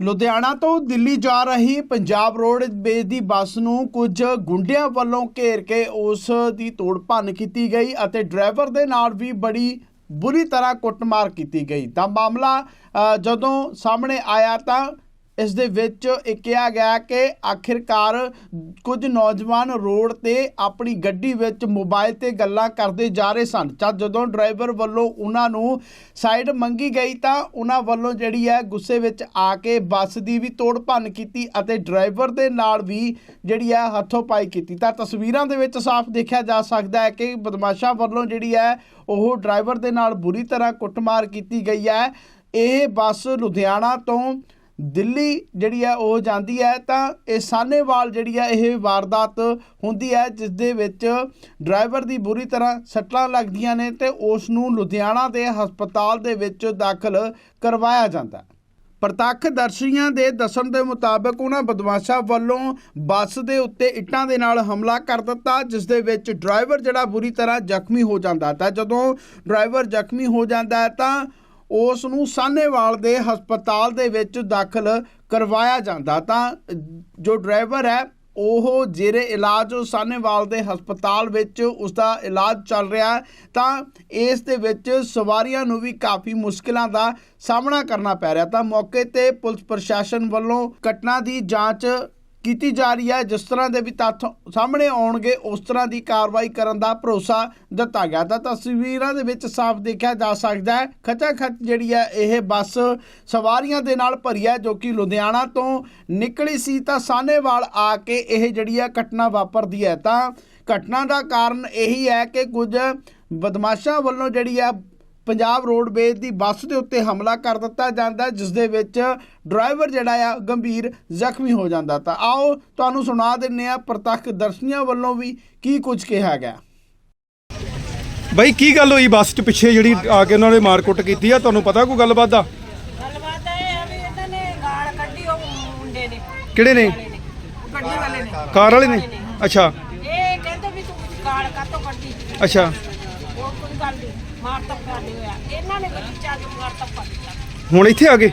ਲੁਧਿਆਣਾ ਤੋਂ ਦਿੱਲੀ ਜਾ ਰਹੀ ਪੰਜਾਬ ਰੋਡਵੇਜ਼ ਦੀ ਬੱਸ ਨੂੰ ਕੁਝ ਗੁੰਡਿਆਂ ਵੱਲੋਂ ਘੇਰ ਕੇ ਉਸ ਦੀ ਤੋੜ ਭੰਨ ਕੀਤੀ ਗਈ ਅਤੇ ਡਰਾਈਵਰ ਦੇ ਨਾਲ ਵੀ ਬੜੀ ਬੁਰੀ ਤਰ੍ਹਾਂ ਕੁੱਟਮਾਰ ਕੀਤੀ ਗਈ। ਤਾਂ ਮਾਮਲਾ ਜਦੋਂ ਸਾਹਮਣੇ ਆਇਆ ਤਾਂ ਇਸ ਦੇ ਵਿੱਚ ਇਹ ਕਿਹਾ ਗਿਆ ਕਿ ਆਖਿਰਕਾਰ ਕੁਝ ਨੌਜਵਾਨ ਰੋਡ ਤੇ ਆਪਣੀ ਗੱਡੀ ਵਿੱਚ ਮੋਬਾਈਲ ਤੇ ਗੱਲਾਂ ਕਰਦੇ ਜਾ ਰਹੇ ਸਨ। ਤਾਂ ਜਦੋਂ ਡਰਾਈਵਰ ਵੱਲੋਂ ਉਹਨਾਂ ਨੂੰ ਸਾਈਡ ਮੰਗੀ ਗਈ ਤਾਂ ਉਹਨਾਂ ਵੱਲੋਂ ਜਿਹੜੀ ਹੈ ਗੁੱਸੇ ਵਿੱਚ ਆ ਕੇ ਬੱਸ ਦੀ ਵੀ ਤੋੜ ਭੰਨ ਕੀਤੀ ਅਤੇ ਡਰਾਈਵਰ ਦੇ ਨਾਲ ਵੀ ਜਿਹੜੀ ਹੈ ਹੱਥੋਂ ਪਾਈ ਕੀਤੀ। ਤਾਂ ਤਸਵੀਰਾਂ ਦੇ ਵਿੱਚ ਸਾਫ਼ ਦੇਖਿਆ ਜਾ ਸਕਦਾ ਹੈ ਕਿ ਬਦਮਾਸ਼ਾਂ ਵੱਲੋਂ ਜਿਹੜੀ ਹੈ ਉਹ ਡਰਾਈਵਰ ਦੇ ਨਾਲ ਬੁਰੀ ਤਰ੍ਹਾਂ ਕੁੱਟਮਾਰ ਕੀਤੀ ਗਈ ਹੈ। ਇਹ ਬੱਸ ਲੁਧਿਆਣਾ ਤੋਂ ਦਿੱਲੀ ਜਿਹੜੀ ਹੈ ਉਹ ਜਾਂਦੀ ਹੈ, ਤਾਂ ਇਹ ਸਾਨੇਵਾਲ ਜਿਹੜੀ ਹੈ ਇਹ ਵਾਰਦਾਤ ਹੁੰਦੀ ਹੈ ਜਿਸ ਦੇ ਵਿੱਚ ਡਰਾਈਵਰ ਦੀ ਬੁਰੀ ਤਰ੍ਹਾਂ ਸੱਟਾਂ ਲੱਗਦੀਆਂ ਨੇ ਤੇ ਉਸ ਨੂੰ ਲੁਧਿਆਣਾ ਦੇ ਹਸਪਤਾਲ ਦੇ ਵਿੱਚ ਦਾਖਲ ਕਰਵਾਇਆ ਜਾਂਦਾ ਹੈ। ਪ੍ਰਤੱਖਦਰਸ਼ੀਆਂ ਦੇ ਦੱਸਣ ਦੇ ਮੁਤਾਬਕ ਉਹਨਾਂ ਬਦਮਾਸ਼ਾਂ ਵੱਲੋਂ ਬੱਸ ਦੇ ਉੱਤੇ ਇੱਟਾਂ ਦੇ ਨਾਲ ਹਮਲਾ ਕਰ ਦਿੱਤਾ ਜਿਸ ਦੇ ਵਿੱਚ ਡਰਾਈਵਰ ਜਿਹੜਾ ਬੁਰੀ ਤਰ੍ਹਾਂ ਜ਼ਖਮੀ ਹੋ ਜਾਂਦਾ ਤਾਂ ਜਦੋਂ ਡਰਾਈਵਰ ਜ਼ਖਮੀ ਹੋ ਜਾਂਦਾ ਤਾਂ ਉਸ ਨੂੰ ਸਾਹਨੇਵਾਲ ਦੇ ਹਸਪਤਾਲ ਦੇ ਵਿੱਚ ਦਾਖਲ ਕਰਵਾਇਆ ਜਾਂਦਾ। ਤਾਂ ਜੋ ਡਰਾਈਵਰ ਹੈ, ਉਹ ਜੇਰੇ ਇਲਾਜ ਸਾਹਨੇਵਾਲ ਦੇ ਹਸਪਤਾਲ ਵਿੱਚ ਉਸ ਦਾ ਇਲਾਜ ਚੱਲ ਰਿਹਾ ਤਾਂ ਇਸ ਦੇ ਵਿੱਚ ਸਵਾਰੀਆਂ ਨੂੰ ਵੀ ਕਾਫੀ ਮੁਸ਼ਕਲਾਂ ਦਾ ਸਾਹਮਣਾ ਕਰਨਾ ਪੈ ਰਿਹਾ। ਤਾਂ ਮੌਕੇ ਤੇ ਪੁਲਿਸ ਪ੍ਰਸ਼ਾਸਨ ਵੱਲੋਂ ਘਟਨਾ ਦੀ ਜਾਂਚ ਕੀਤੀ ਜਾ ਰਹੀ ਹੈ। ਜਿਸ ਤਰ੍ਹਾਂ ਦੇ ਵੀ ਤੱਥ ਸਾਹਮਣੇ ਆਉਣਗੇ, ਉਸ ਤਰ੍ਹਾਂ ਦੀ ਕਾਰਵਾਈ ਕਰਨ ਦਾ ਭਰੋਸਾ ਦਿੱਤਾ ਗਿਆ। ਤਾਂ ਤਸਵੀਰਾਂ ਦੇ ਵਿੱਚ ਸਾਫ਼ ਦੇਖਿਆ ਜਾ ਸਕਦਾ ਹੈ। ਖਚਾ ਖਚ ਜਿਹੜੀ ਹੈ, ਇਹ ਬੱਸ ਸਵਾਰੀਆਂ ਦੇ ਨਾਲ ਭਰੀ ਹੈ, ਜੋ ਕਿ ਲੁਧਿਆਣਾ ਤੋਂ ਨਿਕਲੀ ਸੀ। ਤਾਂ ਸਾਹਨੇਵਾਲ ਆ ਕੇ ਇਹ ਜਿਹੜੀ ਹੈ ਘਟਨਾ ਵਾਪਰਦੀ ਹੈ। ਤਾਂ ਘਟਨਾ ਦਾ ਕਾਰਨ ਇਹੀ ਹੈ ਕਿ ਕੁਝ ਬਦਮਾਸ਼ਾਂ ਵੱਲੋਂ ਜਿਹੜੀ ਹੈ ਪੰਜਾਬ ਰੋਡਵੇਜ਼ ਦੀ ਬੱਸ ਦੇ ਉੱਤੇ ਹਮਲਾ ਕਰ ਦਿੱਤਾ ਜਾਂਦਾ ਜਿਸ ਦੇ ਵਿੱਚ ਡਰਾਈਵਰ ਜਿਹੜਾ ਆ ਗੰਭੀਰ ਜ਼ਖਮੀ ਹੋ ਜਾਂਦਾ ਤਾਂ ਆਓ ਤੁਹਾਨੂੰ ਸੁਣਾ ਦਿੰਨੇ ਆ ਪ੍ਰਤੱਖ ਦਰਸ਼ਨੀਆਂ ਵੱਲੋਂ ਵੀ ਕੀ ਕੁਝ ਕਿਹਾ ਗਿਆ। ਬਾਈ ਕੀ ਗੱਲ ਹੋਈ ਬੱਸ 'ਚ ਪਿੱਛੇ ਜਿਹੜੀ ਆ ਕੇ ਉਹਨਾਂ ਨੇ ਮਾਰਕੁੱਟ ਕੀਤੀ ਆ? ਤੁਹਾਨੂੰ ਪਤਾ ਕੋਈ ਗੱਲਬਾਤ ਦਾ? ਗੱਲਬਾਤ ਇਹ ਆ ਵੀ ਇਹਨਾਂ ਨੇ ਗਾਲ ਕੱਢੀ ਉਹ ਮੁੰਡੇ ਨੇ। ਕਿਹੜੇ ਨੇ? ਗੱਡੀ ਵਾਲੇ ਨੇ। ਕਾਰ ਵਾਲੇ ਨੇ? ਅੱਛਾ। ਇਹ ਕਹਿੰਦੇ ਵੀ ਤੂੰ ਗਾਲ ਕਾਤੋਂ ਕੱਢੀ? ਅੱਛਾ। ਉਹ ਕੋਈ ਗੱਲ ਨਹੀਂ। ਮਾਰ ਤੱਕਾ ਨਹੀਂ ਹੋਇਆ। ਇਹਨਾਂ ਨੇ ਗੱਡੀ ਚਾਹ ਕੇ ਮਾਰ ਤੱਕਾ ਦਿੱਤਾ। ਹੁਣ ਇੱਥੇ ਆ ਗਏ?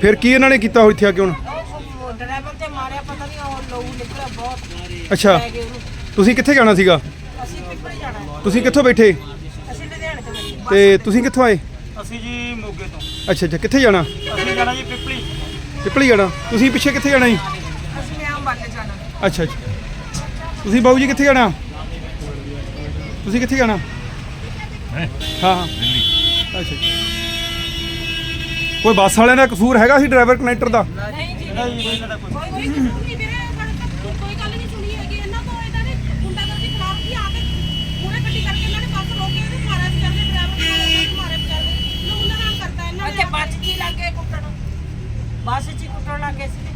ਫਿਰ ਕੀ ਇਹਨਾਂ ਨੇ ਕੀਤਾ ਹੋ ਇੱਥੇ ਆ ਕੇ ਹੁਣ? ਉਹ ਡਰਾਈਵਰ ਤੇ ਮਾਰਿਆ ਪਤਾ ਨਹੀਂ ਉਹ ਲੋਊ ਨਿਕਲਿਆ ਬਹੁਤ। ਅੱਛਾ। ਲੈ ਗਏ ਉਹਨੂੰ। ਤੁਸੀਂ ਕਿੱਥੇ ਜਾਣਾ ਸੀਗਾ? ਅਸੀਂ ਪਿੱਪਲ ਜਾਣਾ? ਹੈ। ਤੁਸੀਂ ਕਿੱਥੋਂ ਬੈਠੇ? ਅਸੀਂ ਲੁਧਿਆਣੇ ਤੋਂ ਬੈਠੇ। ਤੇ ਤੁਸੀਂ ਕਿੱਥੋਂ ਆਏ? ਅਸੀਂ ਜੀ ਮੋਗੇ ਤੋਂ। ਅੱਛਾ ਅੱਛਾ। ਕਿੱਥੇ ਜਾਣਾ? ਅਸੀਂ ਜਾਣਾ ਜੀ ਪਿਪਲੀ। ਪਿਪਲੀ ਜਾਣਾ। ਤੁਸੀਂ ਪਿੱਛੇ ਕਿੱਥੇ ਜਾਣਾ ਜੀ? ਅਸੀਂ ਮੈਂ ਅੰਬਾਲੇ ਜਾਣਾ। ਅੱਛਾ ਅੱਛਾ। ਤੁਸੀਂ ਬਾਬੂ ਜੀ ਕਿੱਥੇ ਜਾਣਾ? ਤੁਸੀਂ ਕਿੱਥੇ ਜਾਣਾ? ਹਾਂ। ਹਾਂ ਦਿੱਲੀ। ਅੱਛਾ ਅੱਛਾ। ਕੋਈ ਬੱਸ ਵਾਲਿਆਂ ਦਾ ਕਸੂਰ ਹੈਗਾ ਸੀ ਡਰਾਈਵਰ ਕਨੈਕਟਰ ਦਾ? ਨਹੀਂ ਜੀ ਨਹੀਂ ਜੀ ਸਾਡਾ ਕੋਈ ਕੋਈ ਕੋਈ ਨਹੀਂ ਵੀਰੇ ਸਾਡੇ ਤੱਕ ਕੋਈ ਗੱਲ ਨਹੀਂ ਸੁਣੀ ਹੈਗੀ। ਇਹਨਾਂ ਤੋਂ ਇਹਨਾਂ ਨੇ ਗੁੰਡਾਗਰਦੀ ਖਿਲਾਫ ਹੀ ਆ ਕੇ ਪੂਰੇ ਗੱਡੀ ਕਰਕੇ ਇਹਨਾਂ ਨੇ ਬੱਸ ਰੋਕ ਕੇ ਇਹਨੂੰ ਮਾਰਿਆ ਵਿਚਾਰੇ ਡਰਾਈਵਰ ਨੂੰ ਮਾਰਿਆ ਵਿਚਾਰੇ ਨੂੰ ਉਹਨਾਂ ਨਾਲ ਕਰਤਾ ਇਹਨਾਂ ਨੇ। ਬੱਚ ਕੀ ਲੱਗੇ ਕੁੱਟਣ? ਬੱਸ 'ਚ ਹੀ ਕੁੱਟਣ ਲੱਗੇ ਸੀ।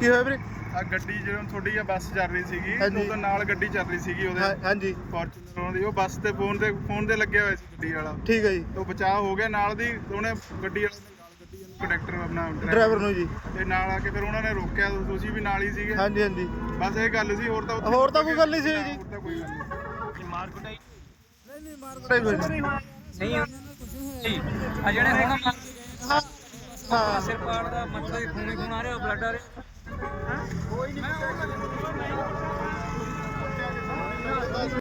ਕੀ ਹੋਇਆ ਵੀਰੇ? ਆ ਗੱਡੀ ਜਦੋਂ ਤੁਹਾਡੀ ਆ ਬੱਸ ਚੱਲ ਰਹੀ ਸੀਗੀ ਹਾਂਜੀ। ਉਦੋਂ ਨਾਲ ਗੱਡੀ ਚੱਲ ਰਹੀ ਸੀਗੀ ਹਾਂ- ਉਹਦੇ ਹਾਂਜੀ। ਫੋਰਚੂਨਰ ਦੀ ਉਹ ਬੱਸ ਤੇ ਫੋਨ ਤੇ ਫੋਨ ਤੇ ਲੱਗਿਆ ਹੋਇਆ ਸੀ ਗੱਡੀ ਵਾਲਾ। ਠੀਕ ਹੈ ਜੀ। ਉਹ ਬਚਾਅ ਹੋ ਗਿਆ ਨਾਲ ਦੀ ਉਹਨੇ ਗੱਡੀ ਵਾਲੇ ਨੇ ਨਾਲ ਗੱਡੀ ਨੂੰ ਕੰਡਕਟਰ ਆਪਣਾ ਡਰਾਈਵਰ। ਨੂੰ ਜੀ। ਤੇ ਨਾਲ ਆ ਕੇ ਫਿਰ ਉਹਨਾਂ ਨੇ ਰੋਕਿਆ ਤੁਸੀਂ ਵੀ ਨਾਲ ਹੀ ਸੀਗੇ। ਹਾਂਜੀ ਹਾਂਜੀ। ਬਸ ਇਹ ਗੱਲ ਸੀ ਹੋਰ ਤਾਂ ਉੱਥੇ- ਹੋਰ ਤਾਂ ਕੋਈ ਗੱਲ ਨਹੀਂ ਸੀ ਜੀ। ਹੋਰ ਤਾਂ ਕੋਈ ਗੱਲ ਨਹੀਂ। ਮਾਰ ਕੁਟਾਈ। ਡਰਾਈਵਰ ਨਹੀਂ ਆ ਜਿਹੜੇ ਹੁਣ ਹਾਂ। ਸਿਰ ਪਾੜ ਦਾ ਮਤਲਬ ਖੂਨੇ ਖੂਨ ਆ ਰਿਹਾ ਬਲੱਡ ਆ ਰਿਹਾ। 啊，我给你们。